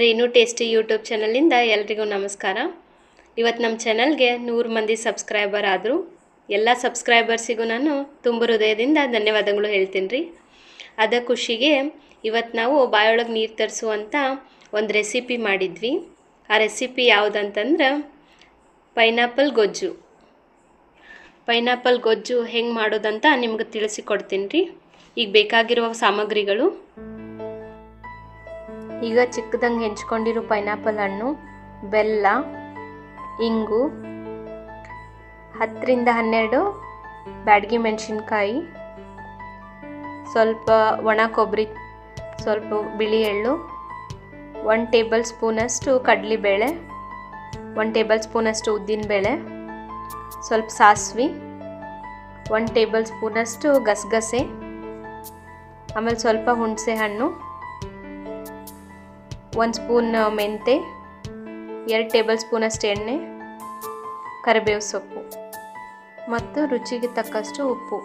ರೇಣು tasty YouTube ಚಾನಲಿಂದ ಎಲ್ರಿಗೂ ನಮಸ್ಕಾರ. ಇವತ್ತು ನಮ್ಮ ಚಾನಲ್ಗೆ ನೂರು ಮಂದಿ ಸಬ್ಸ್ಕ್ರೈಬರ್ ಆದರು ಎಲ್ಲ ಸಬ್ಸ್ಕ್ರೈಬರ್ಸಿಗೂ ನಾನು ತುಂಬ ಹೃದಯದಿಂದ ಧನ್ಯವಾದಗಳು ಹೇಳ್ತೀನಿ. ರೀ ಅದ ಖುಷಿಗೆ ಇವತ್ತು ನಾವು ಬಾಯೊಳಗೆ ನೀರು ತರಿಸುವಂಥ ಒಂದು ರೆಸಿಪಿ ಮಾಡಿದ್ವಿ. ಆ ರೆಸಿಪಿ ಯಾವುದಂತಂದ್ರೆ ಪೈನಾಪಲ್ ಗೊಜ್ಜು. ಪೈನಾಪಲ್ ಗೊಜ್ಜು ಹೆಂಗೆ ಮಾಡೋದಂತ ನಿಮ್ಗೆ ತಿಳಿಸಿಕೊಡ್ತೀನಿ ರೀ. ಈಗ ಬೇಕಾಗಿರುವ ಸಾಮಗ್ರಿಗಳು. ಈಗ ಚಿಕ್ಕದಂಗೆ ಹೆಂಚ್ಕೊಂಡಿರೋ ಪೈನಾಪಲ್ ಹಣ್ಣು, ಬೆಲ್ಲ, ಇಂಗು, ಹತ್ತರಿಂದ ಹನ್ನೆರಡು ಬ್ಯಾಡಗಿ ಮೆಣಸಿನ್ಕಾಯಿ, ಸ್ವಲ್ಪ ಒಣ ಕೊಬ್ಬರಿ, ಸ್ವಲ್ಪ ಬಿಳಿ ಎಳ್ಳು ಒನ್ ಟೇಬಲ್ ಸ್ಪೂನಷ್ಟು ಕಡಲೆಬೇಳೆ ಒನ್ ಟೇಬಲ್ ಸ್ಪೂನಷ್ಟು ಉದ್ದಿನಬೇಳೆ ಸ್ವಲ್ಪ ಸಾಸಿವೆ ಒನ್ ಟೇಬಲ್ ಸ್ಪೂನಷ್ಟು ಗಸಗಸೆ, ಆಮೇಲೆ ಸ್ವಲ್ಪ ಹುಣಸೆ ಹಣ್ಣು. ಒಂದು ಸ್ಪೂನ್ ಮೆಂತೆ, ಎರಡು ಟೇಬಲ್ ಸ್ಪೂನಷ್ಟು ಎಣ್ಣೆ, ಕರಿಬೇವು ಸೊಪ್ಪು ಮತ್ತು ರುಚಿಗೆ ತಕ್ಕಷ್ಟು ಉಪ್ಪು.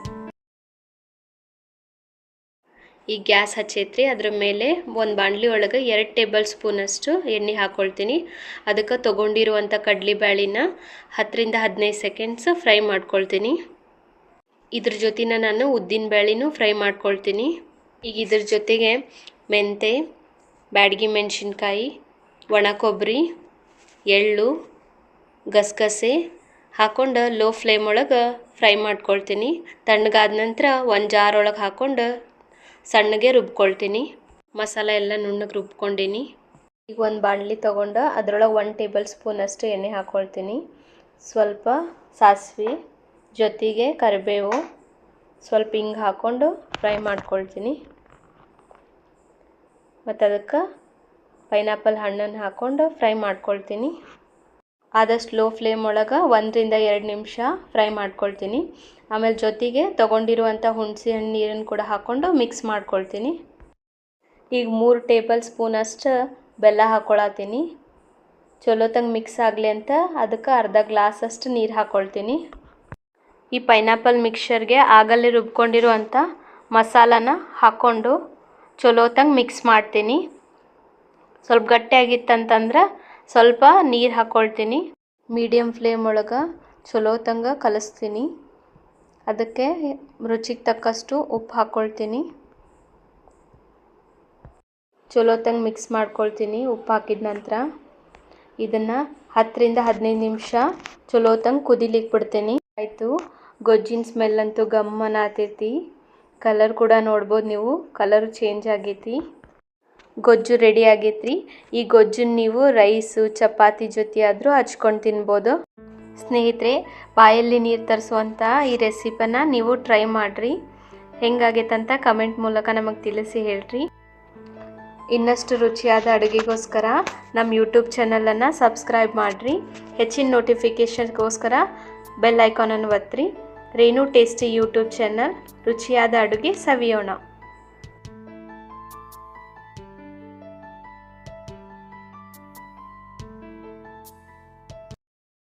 ಈ ಗ್ಯಾಸ್ ಹಚ್ಚೈತ್ರಿ, ಅದ್ರ ಮೇಲೆ ಒಂದು ಬಾಣಲಿ ಒಳಗೆ ಎರಡು ಟೇಬಲ್ ಸ್ಪೂನಷ್ಟು ಎಣ್ಣೆ ಹಾಕ್ಕೊಳ್ತೀನಿ ಅದಕ್ಕೆ ತೊಗೊಂಡಿರುವಂಥ ಕಡಲೆಬೇಳಿನ ಹತ್ತರಿಂದ ಹದಿನೈದು ಸೆಕೆಂಡ್ಸ್ ಫ್ರೈ ಮಾಡ್ಕೊಳ್ತೀನಿ. ಇದ್ರ ಜೊತೆನ ನಾನು ಉದ್ದಿನ ಬೇಳೆನೂ ಫ್ರೈ ಮಾಡ್ಕೊಳ್ತೀನಿ. ಈಗ ಇದ್ರ ಜೊತೆಗೆ ಮೆಂತೆ ಬ್ಯಾಡಗಿ ಮೆಣಸಿನ್ಕಾಯಿ, ಒಣ ಕೊಬ್ಬರಿ ಎಳ್ಳು, ಗಸಗಸೆ ಹಾಕ್ಕೊಂಡು ಲೋ ಫ್ಲೇಮ್ ಒಳಗೆ ಫ್ರೈ ಮಾಡ್ಕೊಳ್ತೀನಿ. ತಣ್ಣಗಾದ ನಂತರ ಒಂದು ಜಾರ್ ಒಳಗೆ ಹಾಕ್ಕೊಂಡು ಸಣ್ಣಗೆ ರುಬ್ಕೊಳ್ತೀನಿ. ಮಸಾಲ ಎಲ್ಲ ನುಣ್ಣಗೆ ರುಬ್ಕೊಂಡೀನಿ. ಈಗ ಒಂದು ಬಾಣಲಿ ತೊಗೊಂಡು ಅದರೊಳಗೆ ಒನ್ ಟೇಬಲ್ ಸ್ಪೂನಷ್ಟು ಎಣ್ಣೆ ಹಾಕ್ಕೊಳ್ತೀನಿ ಸ್ವಲ್ಪ ಸಾಸಿವೆ ಜೊತೆಗೆ ಕರಿಬೇವು ಸ್ವಲ್ಪ ಹಿಂಗೆ ಹಾಕ್ಕೊಂಡು ಫ್ರೈ ಮಾಡ್ಕೊಳ್ತೀನಿ. ಮತ್ತು ಅದಕ್ಕೆ ಪೈನಾಪಲ್ ಹಣ್ಣನ್ನು ಹಾಕ್ಕೊಂಡು ಫ್ರೈ ಮಾಡ್ಕೊಳ್ತೀನಿ. ಆದಷ್ಟು ಲೋ ಫ್ಲೇಮ್ ಒಳಗೆ ಒಂದರಿಂದ ಎರಡು ನಿಮಿಷ ಫ್ರೈ ಮಾಡ್ಕೊಳ್ತೀನಿ. ಆಮೇಲೆ ಜೊತೆಗೆ ತೊಗೊಂಡಿರುವಂಥ ಹುಣಸೆ ಹಣ್ಣು ನೀರನ್ನು ಕೂಡ ಹಾಕ್ಕೊಂಡು ಮಿಕ್ಸ್ ಮಾಡ್ಕೊಳ್ತೀನಿ. ಈಗ ಮೂರು ಟೇಬಲ್ ಸ್ಪೂನಷ್ಟು ಬೆಲ್ಲ ಹಾಕ್ಕೊಳತ್ತೀನಿ ಚಲೋತಂಗೆ ಮಿಕ್ಸ್ ಆಗಲಿ ಅಂತ ಅದಕ್ಕೆ ಅರ್ಧ ಗ್ಲಾಸಷ್ಟು ನೀರು ಹಾಕ್ಕೊಳ್ತೀನಿ ಈ ಪೈನಾಪಲ್ ಮಿಕ್ಸರ್ಗೆ ಆಗಲ್ಲೇ ರುಬ್ಕೊಂಡಿರುವಂಥ ಮಸಾಲಾನ ಹಾಕ್ಕೊಂಡು ಚಲೋತಂಗೆ ಮಿಕ್ಸ್ ಮಾಡ್ತೀನಿ. ಸ್ವಲ್ಪ ಗಟ್ಟಿಯಾಗಿತ್ತಂತಂದ್ರೆ ಸ್ವಲ್ಪ ನೀರು ಹಾಕ್ಕೊಳ್ತೀನಿ ಮೀಡಿಯಮ್ ಫ್ಲೇಮ್ ಒಳಗೆ ಚಲೋತಂಗ ಕಲಿಸ್ತೀನಿ. ಅದಕ್ಕೆ ರುಚಿಗೆ ತಕ್ಕಷ್ಟು ಉಪ್ಪು ಹಾಕ್ಕೊಳ್ತೀನಿ ಚಲೋತಂಗೆ ಮಿಕ್ಸ್ ಮಾಡ್ಕೊಳ್ತೀನಿ ಉಪ್ಪು ಹಾಕಿದ ನಂತರ. ಇದನ್ನು ಹತ್ತರಿಂದ ಹದಿನೈದು ನಿಮಿಷ ಚಲೋತಂಗೆ ಕುದಿಲಿಕ್ಕೆ ಬಿಡ್ತೀನಿ. ಆಯಿತು, ಗೊಜ್ಜಿನ ಸ್ಮೆಲ್ ಅಂತೂ ಗಮ್ಮನ ಆತೈತಿ ಕಲರ್ ಕೂಡ ನೋಡ್ಬೋದು ನೀವು. ಕಲರ್ ಚೇಂಜ್ ಆಗೈತಿ. ಗೊಜ್ಜು ರೆಡಿ ಆಗೈತ್ರಿ. ಈ ಗೊಜ್ಜನ್ನು ನೀವು ರೈಸು ಚಪಾತಿ ಜೊತೆ ಆದರೂ ಹಚ್ಕೊಂಡು ತಿನ್ಬೋದು. ಸ್ನೇಹಿತರೆ, ಬಾಯಲ್ಲಿ ನೀರು ತರಿಸುವಂಥ ಈ ರೆಸಿಪನ್ನ ನೀವು ಟ್ರೈ ಮಾಡಿರಿ. ಹೆಂಗಾಗೈತಂತ ಕಮೆಂಟ್ ಮೂಲಕ ನಮಗೆ ತಿಳಿಸಿ ಹೇಳ್ರಿ. ಇನ್ನಷ್ಟು ರುಚಿಯಾದ ಅಡುಗೆಗೋಸ್ಕರ ನಮ್ಮ ಯೂಟ್ಯೂಬ್ ಚಾನಲನ್ನು ಸಬ್ಸ್ಕ್ರೈಬ್ ಮಾಡಿರಿ. ಹೆಚ್ಚಿನ ನೋಟಿಫಿಕೇಷನ್ಗೋಸ್ಕರ ಬೆಲ್ ಐಕಾನನ್ನು ಒತ್ತಿರಿ ರೇಣು ಟೇಸ್ಟಿ ಯೂಟ್ಯೂಬ್ ಚಾನಲ್ ರುಚಿಯಾದ ಅಡುಗೆ ಸವಿಯೋಣ